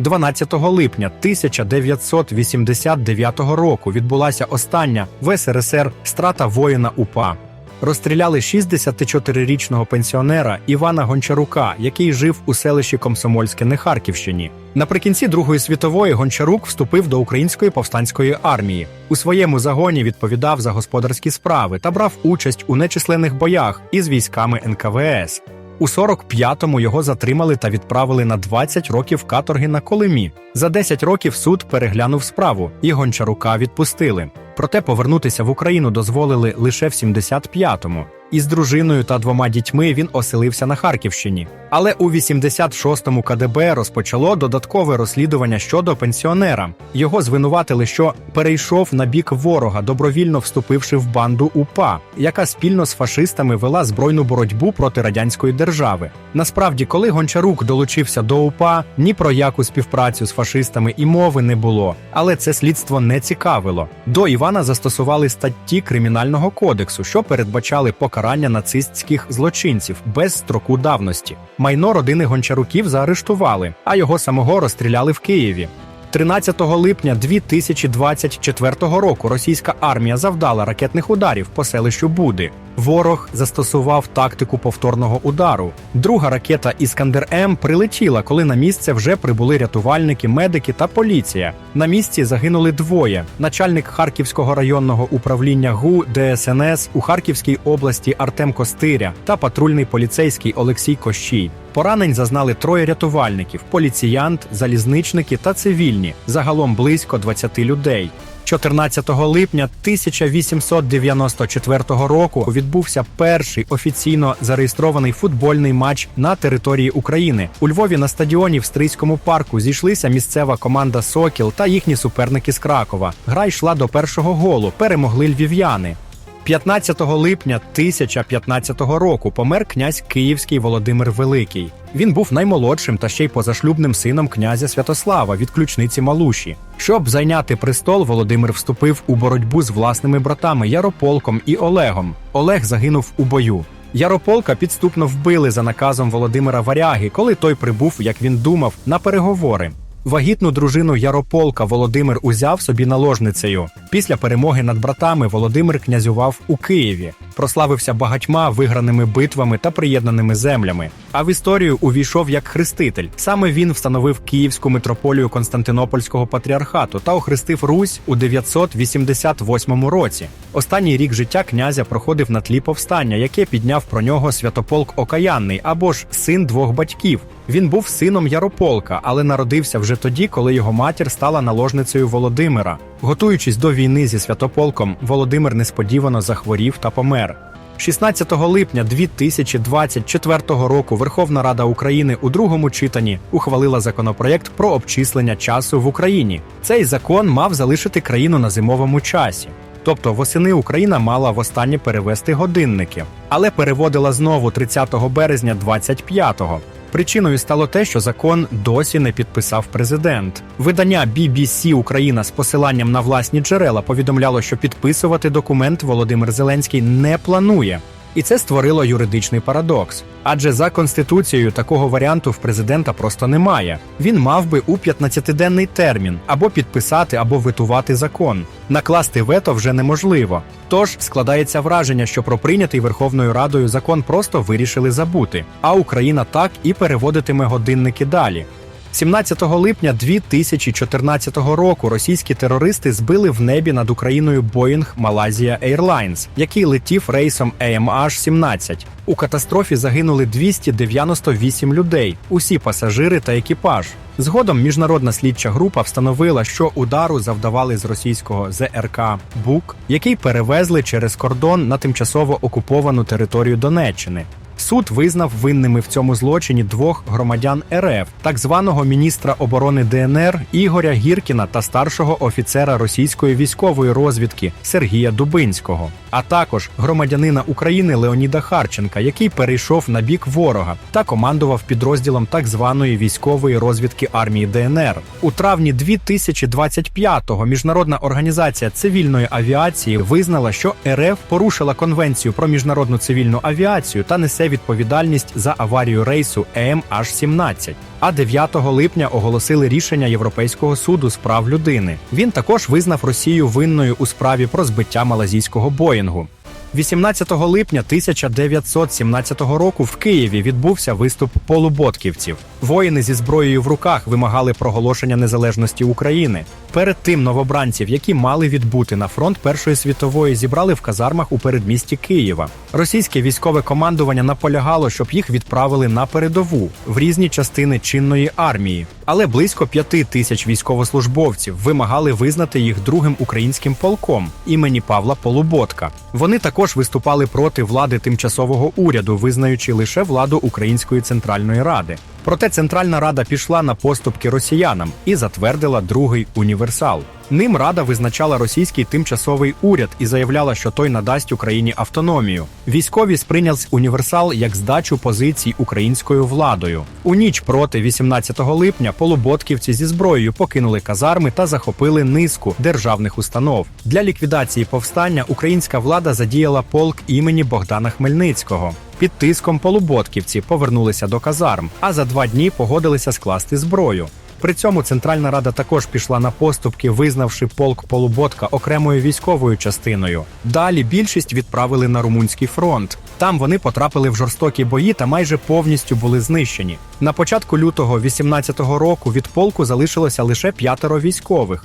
12 липня 1989 року відбулася остання в СРСР страта воїна УПА. Розстріляли 64-річного пенсіонера Івана Гончарука, який жив у селищі Комсомольське на Харківщині. Наприкінці Другої світової Гончарук вступив до української повстанської армії. У своєму загоні відповідав за господарські справи та брав участь у нечисленних боях із військами НКВС. У 45-му його затримали та відправили на 20 років каторги на Колимі. За 10 років суд переглянув справу, і Гончарука відпустили. Проте повернутися в Україну дозволили лише в 75-му. Із дружиною та двома дітьми він оселився на Харківщині. Але у 86-му КДБ розпочало додаткове розслідування щодо пенсіонера. Його звинуватили, що перейшов на бік ворога, добровільно вступивши в банду УПА, яка спільно з фашистами вела збройну боротьбу проти радянської держави. Насправді, коли Гончарук долучився до УПА, ні про яку співпрацю з фашистами і мови не було. Але це слідство не цікавило. До Івана застосували статті кримінального кодексу, що передбачали покарання нацистських злочинців без строку давності. Майно родини Гончаруків заарештували, а його самого розстріляли в Києві. 13 липня 2024 року російська армія завдала ракетних ударів по селищу Буди. Ворог застосував тактику повторного удару. Друга ракета Іскандер М прилетіла, коли на місце вже прибули рятувальники, медики та поліція. На місці загинули двоє: начальник Харківського районного управління ГУ ДСНС у Харківській області Артем Костиря та патрульний поліцейський Олексій Кощій. Поранень зазнали троє рятувальників: поліціянт, залізничники та цивільні. Загалом близько 20 людей. 14 липня 1894 року відбувся перший офіційно зареєстрований футбольний матч на території України. У Львові на стадіоні в Стрийському парку зійшлися місцева команда Сокіл та їхні суперники з Кракова. Гра йшла до першого голу. Перемогли львів'яни. 15 липня 1015 року помер князь Київський Володимир Великий. Він був наймолодшим та ще й позашлюбним сином князя Святослава від ключниці Малуші. Щоб зайняти престол, Володимир вступив у боротьбу з власними братами Ярополком і Олегом. Олег загинув у бою. Ярополка підступно вбили за наказом Володимира Варяги, коли той прибув, як він думав, на переговори. Вагітну дружину Ярополка Володимир узяв собі наложницею. Після перемоги над братами Володимир князював у Києві, прославився багатьма виграними битвами та приєднаними землями. А в історію увійшов як хреститель. Саме він встановив Київську митрополію Константинопольського патріархату та охрестив Русь у 988 році. Останній рік життя князя проходив на тлі повстання, яке підняв про нього Святополк Окаянний або ж син двох батьків. Він був сином Ярополка, але народився вже тоді, коли його матір стала наложницею Володимира. Готуючись до війни зі Святополком, Володимир несподівано захворів та помер. 16 липня 2024 року Верховна Рада України у другому читанні ухвалила законопроєкт про обчислення часу в Україні. Цей закон мав залишити країну на зимовому часі. Тобто восени Україна мала востаннє перевести годинники, але переводила знову 30 березня 25-го. Причиною стало те, що закон досі не підписав президент. Видання BBC Україна з посиланням на власні джерела повідомляло, що підписувати документ Володимир Зеленський не планує. І це створило юридичний парадокс. Адже за конституцією такого варіанту в президента просто немає. Він мав би у 15-денний термін або підписати, або витувати закон. Накласти вето вже неможливо. Тож складається враження, що про прийнятий Верховною Радою закон просто вирішили забути, а Україна так і переводитиме годинники далі. 17 липня 2014 року російські терористи збили в небі над Україною Boeing Malaysia Airlines, який летів рейсом AMH-17. У катастрофі загинули 298 людей, усі пасажири та екіпаж. Згодом міжнародна слідча група встановила, що удару завдавали з російського ЗРК БУК, який перевезли через кордон на тимчасово окуповану територію Донеччини. Суд визнав винними в цьому злочині двох громадян РФ, так званого міністра оборони ДНР Ігоря Гіркіна та старшого офіцера російської військової розвідки Сергія Дубинського, а також громадянина України Леоніда Харченка, який перейшов на бік ворога та командував підрозділом так званої військової розвідки армії ДНР. У травні 2025-го міжнародна організація цивільної авіації визнала, що РФ порушила конвенцію про міжнародну цивільну авіацію та несе відповідальність за аварію рейсу EMH17. А 9 липня оголосили рішення Європейського суду з прав людини. Він також визнав Росію винною у справі про збиття малазійського Боїнгу. 18 липня 1917 року в Києві відбувся виступ полуботківців. Воїни зі зброєю в руках вимагали проголошення незалежності України. Перед тим новобранців, які мали відбути на фронт Першої світової, зібрали в казармах у передмісті Києва. Російське військове командування наполягало, щоб їх відправили на передову в різні частини чинної армії. Але близько п'яти тисяч військовослужбовців вимагали визнати їх другим українським полком імені Павла Полуботка. Вони також виступали проти влади тимчасового уряду, визнаючи лише владу Української центральної ради. Проте Центральна Рада пішла на поступки росіянам і затвердила другий універсал. Ним рада визначала російський тимчасовий уряд і заявляла, що той надасть Україні автономію. Військові сприйняли універсал як здачу позицій українською владою. У ніч проти 18 липня полуботківці зі зброєю покинули казарми та захопили низку державних установ. Для ліквідації повстання українська влада задіяла полк імені Богдана Хмельницького. Під тиском полуботківці повернулися до казарм, а за два дні погодилися скласти зброю. При цьому Центральна Рада також пішла на поступки, визнавши полк Полуботка окремою військовою частиною. Далі більшість відправили на румунський фронт. Там вони потрапили в жорстокі бої та майже повністю були знищені. На початку лютого 18-го року від полку залишилося лише п'ятеро військових.